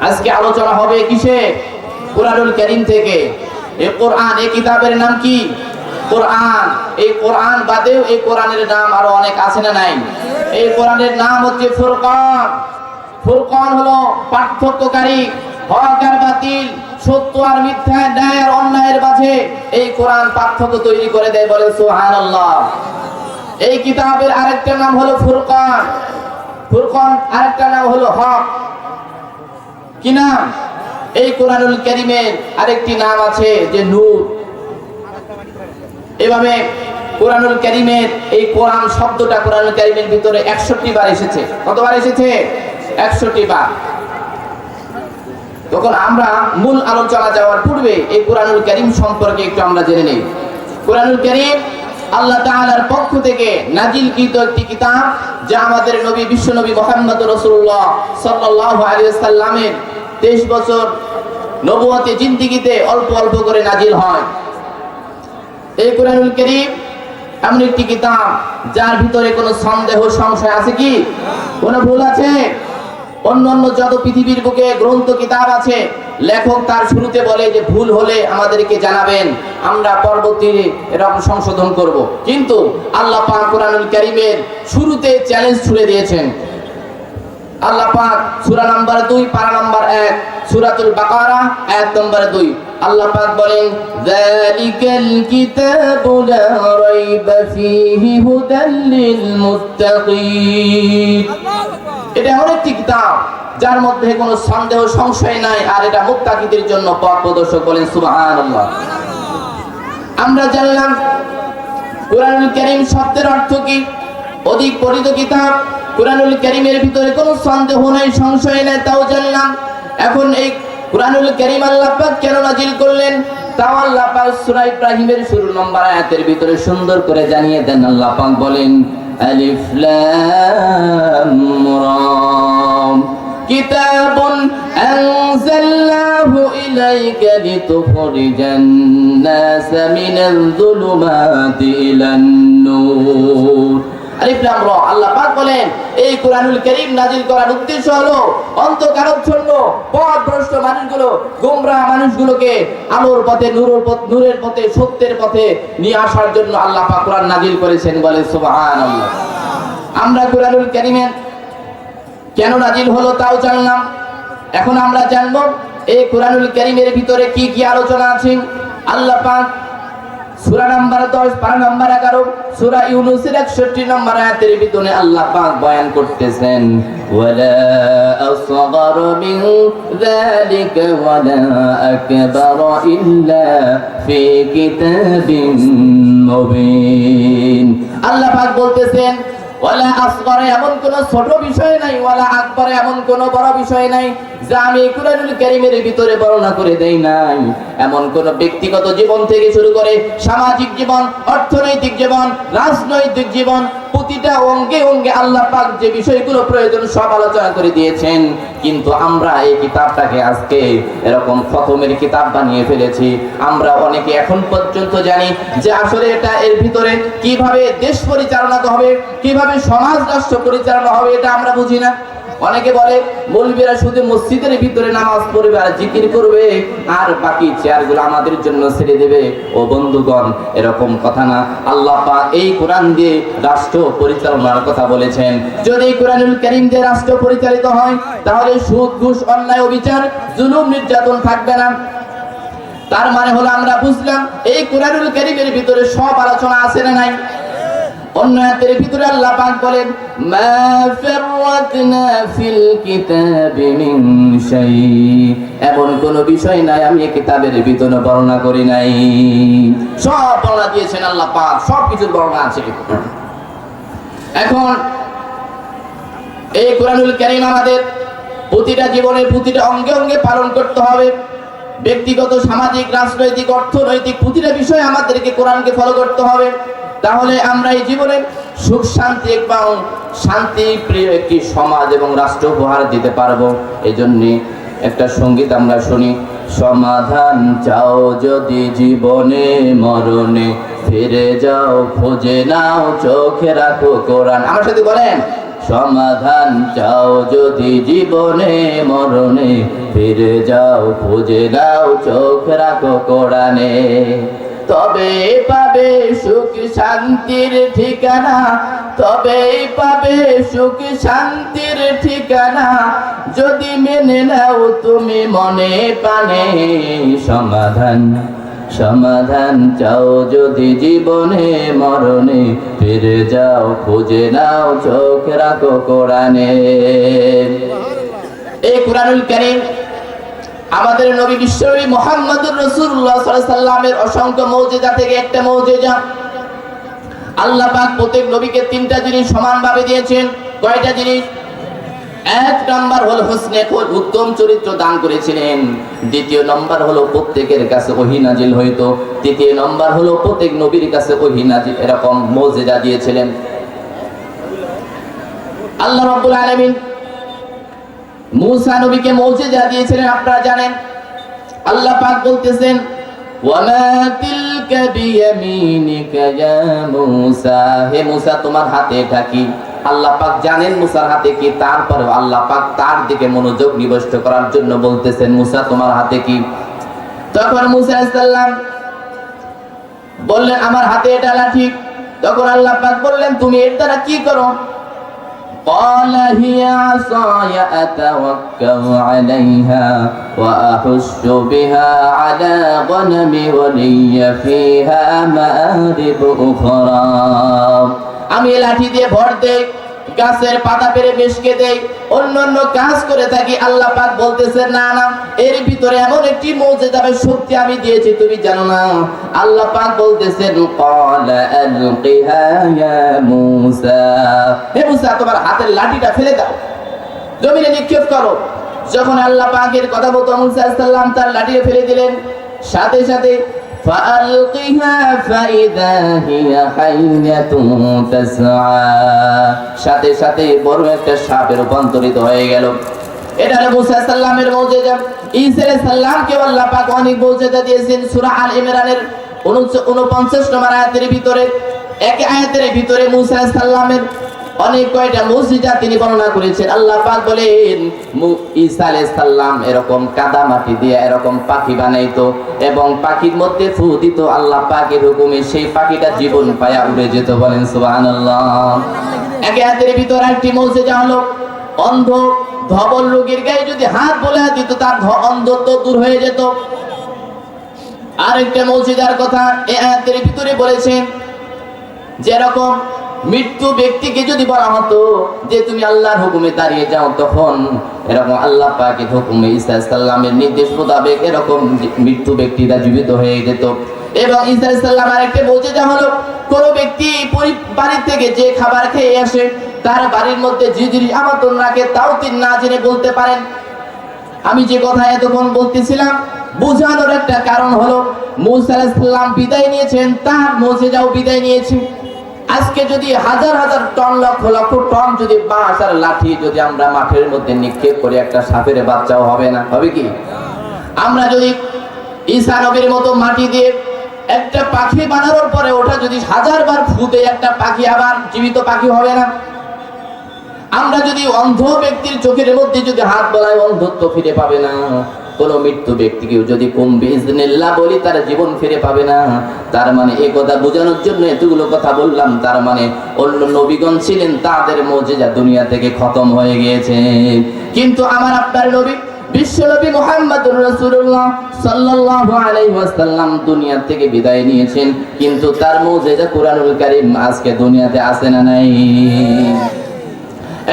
আজকে আলোচনা হবে কিসে? কোরআনুল করিম থেকে। এই কোরআন এই কিতাবের নাম কি? কোরআন। এই কোরআন বাদেও এই কোরআনের নাম আরও অনেক আছে না নাই? এই কোরআনের নাম হচ্ছে ফুরকান। ফুরকান হলো পার্থক্যকারী, হক আর বাতিল, সত্য আর মিথ্যা, ন্যায় আর অন্যায়ের মাঝে এই কোরআন পার্থক্য তৈরি করে দেয় বলে সুবহানাল্লাহ। এই কিতাবের আরেকটা নাম হলো ফুরকান। ফুরকান আরেকটা নাম হলো হক। কি নাম? এই কোরআনুল কারীমের আরেকটি নাম আছে যে নূর। এভাবে কোরআনুল কারীমের এই কোরআন শব্দটা কোরআনুল কারীমের ভিতরে 61 বার এসেছে। কতবার এসেছে? 61 বার। তখন আমরা মূল আলোচনা যাওয়ার পূর্বে এই কোরআনুল কারীম সম্পর্কে একটু আমরা জেনে নেই। কোরআনুল কারীম আল্লাহ তাআলার পক্ষ থেকে নাজিলকৃত একটি কিতাব যা আমাদের নবী বিশ্বনবী মুহাম্মদ রাসূলুল্লাহ সাল্লাল্লাহু আলাইহি ওয়াসাল্লামের 23 বছর নবুয়তে জিন্দেগিতে অল্প অল্প করে নাজিল হয়। এই কোরআনুল কারীম এমন একটি কিতাব যার ভিতরে কোনো সন্দেহ, সংশয় আছে কি? কোনো ভুল আছে? অন্য অন্য যত পৃথিবীর বুকে গ্রন্থ কিতাব আছে, লেখক তার শুরুতে বলে যে ভুল হলে আমাদেরকে জানাবেন, আমরা পরবর্তী এরকম সংশোধন করব। কিন্তু আল্লাহ পাক কোরআনুল কারীমের শুরুতে চ্যালেঞ্জ ছুড়ে দিয়েছেন। আল্লাহ পাক সূরা নাম্বার 2 পারা নাম্বার এক, সূরাতুল বাকারা, আয়াত নাম্বার দুই। আল্লাহ পাক বলেন, যালিকাল কিতাবু লা রাইবা ফীহি হুদাল লিল মুত্তাকিন। এটা এমন একটি কিতাব যার মধ্যে কোনো সন্দেহ, সংশয় নাই, আর এটা মুত্তাকিদের জন্য পথ প্রদর্শক বলেন সুবহানাল্লাহ। আমরা জানলাম, কোরআনুল কারীম শব্দের অর্থ কি? অধিক পঠিত কিতাব, কোরআনুল কারীমের ভিতরে কোনো সন্দেহ নাই, সংশয় নাই, তাও জানলাম। এখন এই কোরআনুল কারীম আল্লাহ পাক কেন নাজিল করলেন? তাও আল্লাহ পাক সূরা ইব্রাহিমের শুরু নম্বর আয়াতের ভিতরে সুন্দর করে জানিয়ে দেন আল্লাহ পাক বলেন ألف لام رام كتاب أنزلناه إليك لتخرج الناس من الظلمات إلى النور আলিফ লাম রা। আল্লাহ বলেন, এই কোরআনুল করার উদ্দেশ্য হলো অন্তকারচ্ছন্ন পথভ্রষ্ট মানুষগুলো, গোমরাহ মানুষগুলোকে আলোর পথে পথ পথে, সত্যের পথে নিয়ে আসার জন্য আল্লাহ করেছেন বলে আমরা কেন নাজিল হলো তাও জানলাম। এখন আমরা জানব, এই কোরআনুল কারীমের ভিতরে কি কি আলোচনা আছে। আল্লাহ পাক সূরা নাম্বার 10 পারা নাম্বার 11 সুরা ইউনূসের 61 নম্বর আয়াতের ভিতরে আল্লাহ পাক বয়ান করতেছেন ইল্লা আল্লাহ পাক বলতেছেন ওয়ালা আসগরে এমন কোন ছোট বিষয় নাই, ওয়ালা আকবরে এমন কোন বড় বিষয় নাই, যা আমি কুরআনুল কারীমের ভিতরে বর্ণনা করে দেই নাই। এমন কোন ব্যক্তিগত জীবন থেকে শুরু করে সামাজিক জীবন, অর্থনৈতিক জীবন, রাজনৈতিক জীবন প্রতিটা অঙ্গে অঙ্গে আল্লাহ পাক যে বিষয়গুলো প্রয়োজন সব আলোচনা করে দিয়েছেন। কিন্তু আমরা এই কিতাবটাকে আজকে এরকম খতমের কিতাব বানিয়ে ফেলেছি। আমরা অনেকে এখন পর্যন্ত জানি যে আসলে এটা এর ভিতরে কীভাবে দেশ পরিচালনা হবে, কীভাবে সমাজ রাষ্ট্র পরিচালনা হবে, এটা আমরা বুঝি না। অনেকে বলে, মৌলবীরা শুধু মসজিদের ভিতরে নামাজ পড়বে আর জিকির করবে, আর বাকি চেয়ারগুলো আমাদের জন্য ছেড়ে দেবে। ও বন্ধুগণ, এরকম কথা না। আল্লাহ পাক এই কোরআন দিয়ে রাষ্ট্র পরিচালনার কথা বলেছেন। যদি কোরআনুল কারীম দিয়ে রাষ্ট্র পরিচালিত হয়, তাহলে সুদ, ঘুষ, অন্যায়, অবিচার, জুলুম, নির্যাতন থাকবে না। তার মানে হলো আমরা বুঝলাম, এই কোরআনুল কারীমের ভিতরে সব আলোচনা আছে না নাই? অন্য আয়াতের ভিতরে আল্লাহ পাক বলেন, মা ফাররাতনা ফিল কিতাবি মিন শাই এমন কোন বিষয় নাই, আমি কিতাবের ভিতরে বর্ণনা করি নাই। সব বর্ণনা দিয়েছেন আল্লাহ পাক সব কিছুর বর্ণনা আছে এখন। এই কোরআনুল কারীম আমাদের প্রতিটা জীবনের প্রতিটা অঙ্গে অঙ্গে পালন করতে হবে। ব্যক্তিগত, সামাজিক, রাজনৈতিক, অর্থনৈতিক প্রতিটা বিষয়ে আমাদেরকে কোরআনকে ফলো করতে হবে। তাহলে আমরা এই জীবনে সুখ, শান্তি এবং শান্তি প্রিয় একটি সমাজ এবং রাষ্ট্র উপহার দিতে পারব। এই জন্যে একটা সংগীত আমরা শুনি। সমাধান চাও যদি জীবনে, মরণে ফিরে যাও, খুঁজে নাও, চোখে রাখো কোরআন। আমার সাথে বলেন, সমাধান চাও যদি জীবনে, মরণে ফিরে যাও, খুঁজে নাও, চোখ রাখো কোরআনে। তবে পাবে সুখ শান্তির ঠিকানা তবে পাবে সুখ শান্তির ঠিকানা। যদি মেনে নাও তুমি মনে পানে সমাধান সমাধান চাও যদি জীবনে মরণে, ফিরে যাও, খুঁজে নাও, চোখ রাখো কোরআনে। এই কোরআনুল কারীম আমাদের নবী বিশ্বনবী মোহাম্মদুর সাল্লাল্লাহু সাল্লামের অসংখ্য মৌজেদা থেকে একটা মৌজেদা আল্লাহ পাক প্রত্যেক নবীকে তিনটা জিনিস সমানভাবে দিয়েছেন। কয়টা জিনিস? এক নাম্বার হলো হোসনে উত্তম চরিত্র দান করেছিলেন। দ্বিতীয় নাম্বার হলো প্রত্যেকের কাছে ওহী নাজিল হইতো। তৃতীয় নাম্বার হলো প্রত্যেক নবীর কাছে ওহী নাজিল, এরকম মৌজেদা দিয়েছিলেন। আল্লাহ রাব্বুল আলামিন মূসা নবীকে মৌজিজা দিয়েছিলেন, আপনারা জানেন। আল্লাহ পাক বলতেছেন, ওয়ামা তিলকা বিয়ামিনিকা ইয়া মূসা। হে মূসা, তোমার হাতে এটা কি? আল্লাহ পাক জানেন মুসার হাতে কি তারপরে আল্লাহ পাক তার দিকে মনোযোগ নিবষ্ট করার জন্য বলতেছেন, মুসা, তোমার হাতে কি? তখন মুসা আলাইহিসসালাম বললেন, আমার হাতে এটা লাঠি। তখন আল্লাহ পাক বললেন, তুমি এর দ্বারা কি করো? قال هي عصاي أتوكل عليها وأحش بها على غنمي ولي فيها مآرب أخرى আমি এই লাঠি দিয়ে ভর দেই গাছের পাতা পেরে বেশকে দেই অন্য অন্য কাজ করে থাকি, আল্লাহ পাক বলতেছে, না না, এর ভিতরে এমন একটি মৌজেদাবে শক্তি আমি দিয়েছি, তুমি জানো না? আল্লাহ পাক বলতেছেন হে মূসা, তোমার হাতের লাঠিটা ফেলে দাও, জমিনে নিক্ষেপ করো। যখন আল্লাহ পাকের কথা মতো মুসা সাল্লাম তার লাঠিটা ফেলে দিলেন। সাথে সাথে সাথে সাথে বড় একটা সাপে রূপান্তরিত হয়ে গেল। এটা মুসা সাল্লামের মৌজেদা ঈসা সাল্লামকে আল্লাহ পাক অনেক মৌজেদা দিয়েছেন সূরা আল ইমরানের 49 নম্বর আয়াতের ভিতরে। এক আয়াতের ভিতরে মুসা সাল্লামের অনেক কয়টা মসজিদা তিনি বর্ণনা করেছেন। আল্লাহ পাক বলেন ঈসা আলাইহিস সালাম এরকম কাদা মাটি দিয়ে এরকম পাখি বানাইতো এবং পাখির মধ্যে ফু দিত। আল্লাহ পাকের হুকুমে সেই পাখিটা জীবন পায়া উড়ে যেত বলেন, সুবহানাল্লাহ। একে হাতের ভিতর একটি মসজিদা হলো অন্ধ ধবল রোগীর গায়ে যদি হাত বলে দিত, তার অন্ধত্ব দূর হয়ে যেত। আরেকটা মসজিদার কথা এ আয়াতের ভিতরে বলেছেন, যেরকম মৃত্যু ব্যক্তিকে যদি বলা হতো যে তুমি আল্লাহর হুকুমে দাঁড়িয়ে যাও, তখন এরকম আল্লাহ পাকের হুকুমে ঈসা সাল্লামের নির্দেশ মোতাবেক এরকম মৃত্যু ব্যক্তিরা জীবিত হয়ে যেত। এবং ঈসা সাল্লাম আরেকটা বলছে যা হলো, কোন ব্যক্তি বাড়ির থেকে যে খাবার খেয়ে আসে, তার বাড়ির মধ্যে জিজির আমন্ত্রণ রাখে, তাও তিনি না জেনে বলতে পারেন। আমি যে কথা এতক্ষণ বলতেছিলাম, বোঝানোর একটা কারণ হলো, মুসা বিদায় নিয়েছেন, তার মজেজাও বিদায় নিয়েছে। আজকে যদি হাজার হাজার টন লক্ষ লক্ষ টন যদি বাঁশ আর লাঠি যদি আমরা মাঠের মধ্যে নিক্ষেপ করে, একটা সাপের বাচ্চাও হবে না। হবে কি? আমরা যদি ঈসা নবীর মতো মাটি দিয়ে একটা পাখি বানানোর পরে ওটা যদি হাজার বার ফুটে একটা পাখি আবার জীবিত পাখি হবে না? আমরা যদি অন্ধ ব্যক্তির চোখের মধ্যে যদি হাত বলাই অন্ধত্ব ফিরে পাবে না। কোন মৃত্যু ব্যক্তিকেও যদি কুম্ভি ইজনিল্লাহ বলি, তার জীবন ফিরে পাবে না। তার মানে এই কথা বোঝানোর জন্য এতগুলো কথা বললাম। তার মানে অন্য নবীগণ ছিলেন, তাদের মজেজা দুনিয়া থেকে খতম হয়ে গিয়েছে। কিন্তু আমার আপনার নবী, বিশ্বনবী মুহাম্মদুর সাল্লাল্লাহু আলাইহি ওয়াসাল্লাম দুনিয়া থেকে বিদায় নিয়েছেন। কিন্তু তার মুজিজা কুরআনুল কারীম আজকে দুনিয়াতে আছে না নাই।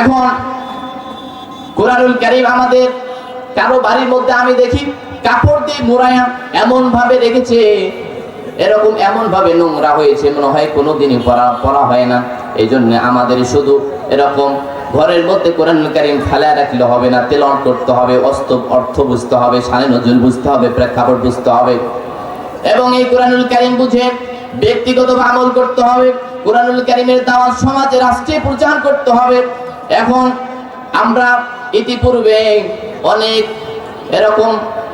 এখন কোরআনুল কারীম আমাদের কারও বাড়ির মধ্যে আমি দেখি কাপড় দিয়ে মোড়ায়া এমন ভাবে রেখেছে, এরকম এমন ভাবে নোংরা হয়েছে, মনে হয় কোনোদিনই পড়া পড়া হয় না। এই জন্য আমাদের শুধু এরকম ঘরের মধ্যে কোরআনুল কারীম ফেলায় রাখলে হবে না তেলন করতে হবে অস্ত অর্থ বুঝতে হবে, সানে নজরুল বুঝতে হবে, প্রেক্ষাপট বুঝতে হবে। এবং এই কোরআনুল কারিম বুঝে ব্যক্তিগত আমল করতে হবে, কোরআনুল কারিমের দাওয়াত সমাজে রাষ্ট্রে প্রচার করতে হবে। এখন আমরা ইতিপূর্বে অনেক এরকম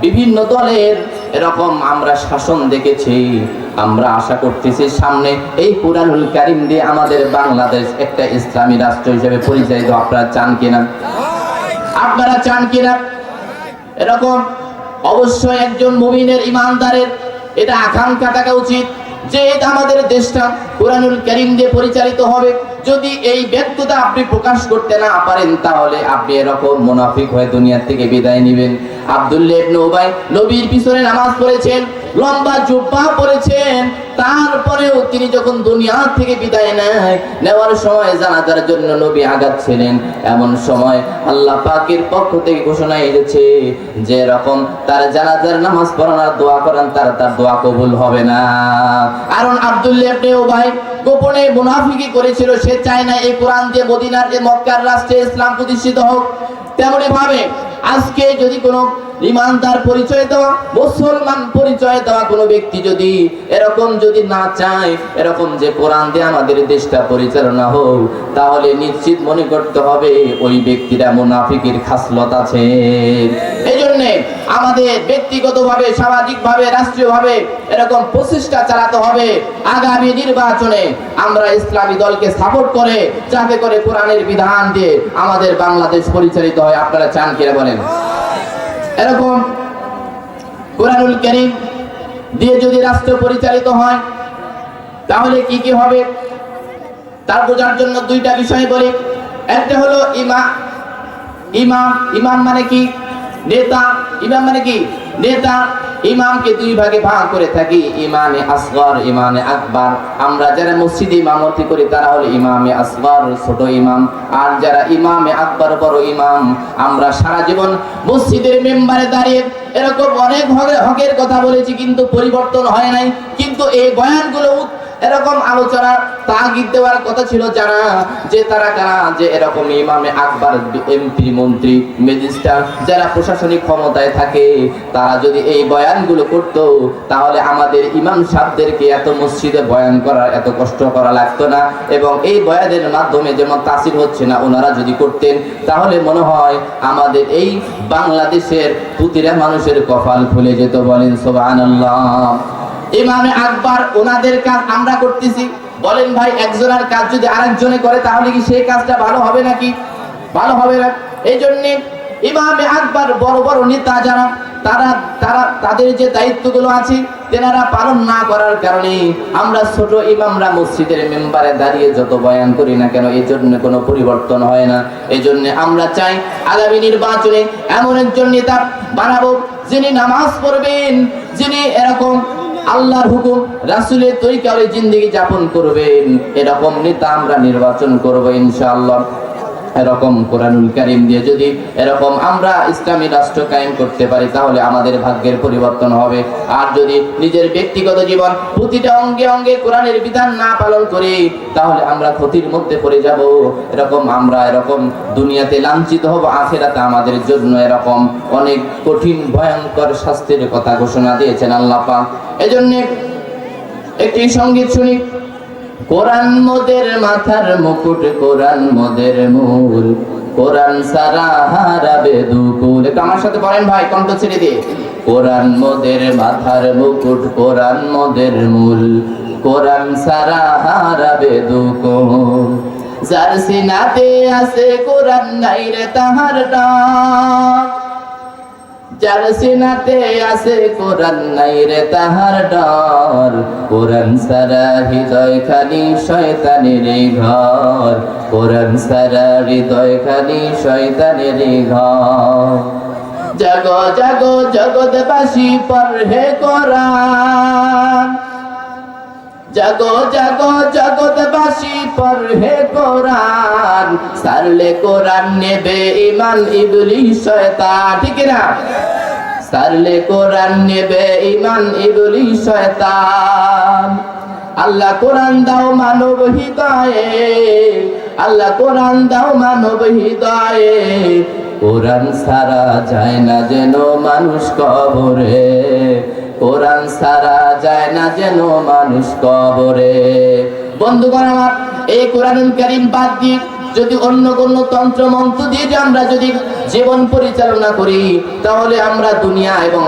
বিভিন্ন দলের এরকম আমরা শাসন দেখেছি। আমরা আশা করতেছি সামনে এই কোরআনুল কারীম দিয়ে আমাদের বাংলাদেশ একটা ইসলামী রাষ্ট্র হিসেবে পরিচালিত। আপনারা চান কিনা? আপনারা চান কিনা? এরকম অবশ্যই একজন মুমিনের ইমানদারের এটা আকাঙ্ক্ষা থাকা উচিত। যে আমাদের দেশটা কোরআনুল করিম দিয়ে পরিচালিত হবে, যদি এই ব্যর্থতা আপনি প্রকাশ করতে না পারেন, তাহলে আপনি এরকম মুনাফিক হয়ে দুনিয়া থেকে বিদায় নেবেন। আব্দুল্লাহ ইবনে উবাই নবীর পিছনে নামাজ পড়েছেন। লম্বা জুব্বা পড়েছেন তারপরেও তিনি যখন দুনিয়া থেকে বিদায় নেয়, নেওয়ার সময় জানাজার জন্য নবী আগাচ্ছিলেন। এমন সময় আল্লাহ পাকের পক্ষ থেকে ঘোষণা এসেছে যে এরকম তার জানাজার নামাজ পড়ানোর দোয়া করেন, তার তার দোয়া কবুল হবে না। কারণ আব্দুল্লাহ ইবনে উবাই গোপনে মুনাফিকি করেছিল, সে চায় না এই কোরআন দিয়ে মদিনার যে মক্কার রাষ্ট্রে ইসলাম প্রতিষ্ঠিত হোক। তেমনি ভাবে আজকে যদি কোনো ইমানদার পরিচয় দেওয়া, মুসলমান পরিচয় দেওয়া কোনো ব্যক্তি যদি এরকম যদি না চায়, এরকম যে কোরআন দিয়ে আমাদের দেশটা পরিচালনা হোক, তাহলে নিশ্চিত মনে করতে হবে ওই ব্যক্তিরা মুনাফিকের খাসলত আছে। এই জন্যে আমাদের ব্যক্তিগতভাবে, সামাজিকভাবে, রাষ্ট্রীয়ভাবে এরকম প্রচেষ্টা চালাতে হবে। আগামী নির্বাচনে আমরা ইসলামী দলকে সাপোর্ট করে, যাতে করে কোরআনের বিধান দিয়ে আমাদের বাংলাদেশ পরিচালিত হয়। আপনারা চান কিনা বলেন? এরকম কোরআনুল করিম দিয়ে যদি রাষ্ট্র পরিচালিত হয়, তাহলে কি কি হবে? তার বোঝার জন্য দুইটা বিষয় বলি। একটা হলো ইমা, ইমাম ইমাম মানে কি? নেতা, ইমাম মানে কি? নেতা, ইমামকে দুই ভাগে ভাগ করে থাকি ইমামে আসগর ইমামে আকবর। আমরা যারা মসজিদে ইমামতি করি, তারা হলো ইমামে আসগর, ছোট ইমাম। আর যারা ইমামে আকবর, বড় ইমাম, আমরা সারা জীবন মসজিদের মেম্বারে দাঁড়িয়ে এরকম অনেক হকে- হকের কথা বলেছি, কিন্তু পরিবর্তন হয় নাই। কিন্তু এই বয়ানগুলো এরকম আলোচনা, তাগিদ দেওয়ার কথা ছিল যারা, যে তারা কারা, যে এরকম ইমামে আকবর এমপি মন্ত্রী ম্যাজিস্ট্রেট যারা প্রশাসনিক ক্ষমতায় থাকে, তারা যদি এই বয়ানগুলো করত, তাহলে আমাদের ইমাম সাহেবদেরকে এত মসজিদে বয়ান করার এত কষ্ট করা লাগতো না। এবং এই বয়ানের মাধ্যমে যেমন তাসির হচ্ছে না, ওনারা যদি করতেন, তাহলে মনে হয় আমাদের এই বাংলাদেশের প্রতিটা মানুষের কপাল খুলে যেত বলেন, সুবহানাল্লাহ। ইমামে আকবর ওনাদের কাজ আমরা করতেছি। বলেন ভাই, একজনের কাজ যদি আরেকজনে করে, তাহলে কি সেই কাজটা ভালো হবে নাকি? ভালো হবে না। এই জন্য ইমামে আকবর বড় বড় নেতা যারা, তারা তারা, তাদের যে দায়িত্বগুলো আছে, তেনারা পালন না করার কারণে আমরা ছোট ইমামরা মসজিদের মেম্বারে দাঁড়িয়ে যত বয়ান করি না কেন এই জন্য কোনো পরিবর্তন হয় না। এই জন্য আমরা চাই আগামী নির্বাচনে এমন একজন নেতা বানাবো, যিনি নামাজ পড়বেন, যিনি এরকম আল্লাহর হুকুম রাসুলের তৈরি জিন্দিগি যাপন করবেন। এরকম নেতা আমরা নির্বাচন করব ইনশাআল্লাহ। এরকম কোরআনুল কারীম দিয়ে যদি এরকম আমরা ইসলামী রাষ্ট্র কায়েম করতে পারি, তাহলে আমাদের ভাগ্যের পরিবর্তন হবে। আর যদি নিজের ব্যক্তিগত জীবন প্রতিটা অঙ্গে অঙ্গে কোরআনের বিধান না পালন করি, তাহলে আমরা ক্ষতির মধ্যে পড়ে যাব। এরকম আমরা এরকম দুনিয়াতে লাঞ্ছিত হব, আখেরাতে আমাদের জন্য এরকম অনেক কঠিন, ভয়ঙ্কর শাস্তির কথা ঘোষণা দিয়েছেন আল্লাহ পাক। এজন্য একটি সংগীত শুনি। কোরআন মোদের মাথার মুকুট, কোরআন মোদের মূল। কোরআন সারা হারাবে দুকুল আমার সাথে পড়েন ভাই, কণ্ঠ ছেড়ে দিয়ে। কোরআন মোদের মাথার মুকুট, কোরআন মোদের মূল। কোরআন সারা হারাবে দুকুল যার সিনাতে আছে কোরআন নাই রে তাহার ডাক। যার সিনাতে আছে কোরআন নাই রে তাহার ডর। কোরআন সারা হৃদয় খালি শয়তানের ঘর। কোরআন সারা হৃদয় খালি শয়তানের ঘর। জাগো, জাগ, জগৎবাসী পর হে কোরআন। জাগো জাগো, জগৎবাসী পর হে কোরআন। সারলে কোরআন নেবে ইমান ইবলি শয়তান। ঠিক না সারলে কোরআন নেবে ইমান ইবলি শয়তান। আল্লাহ কোরআন দাও মানব হৃদয়ে, আল্লাহ কোরআন দাও মানব হৃদয়ে। কোরআন সারা যায় না যেন মানুষ কবরে। কোরআন সারা যায় না যেন মানুষ কবরে। বন্ধুগণ আমার, এই কোরআন কারিম বাদ দিয়ে যদি অন্য কোন তন্ত্র মন্ত্র দিয়ে আমরা যদি জীবন পরিচালনা করি, তাহলে আমরা দুনিয়া এবং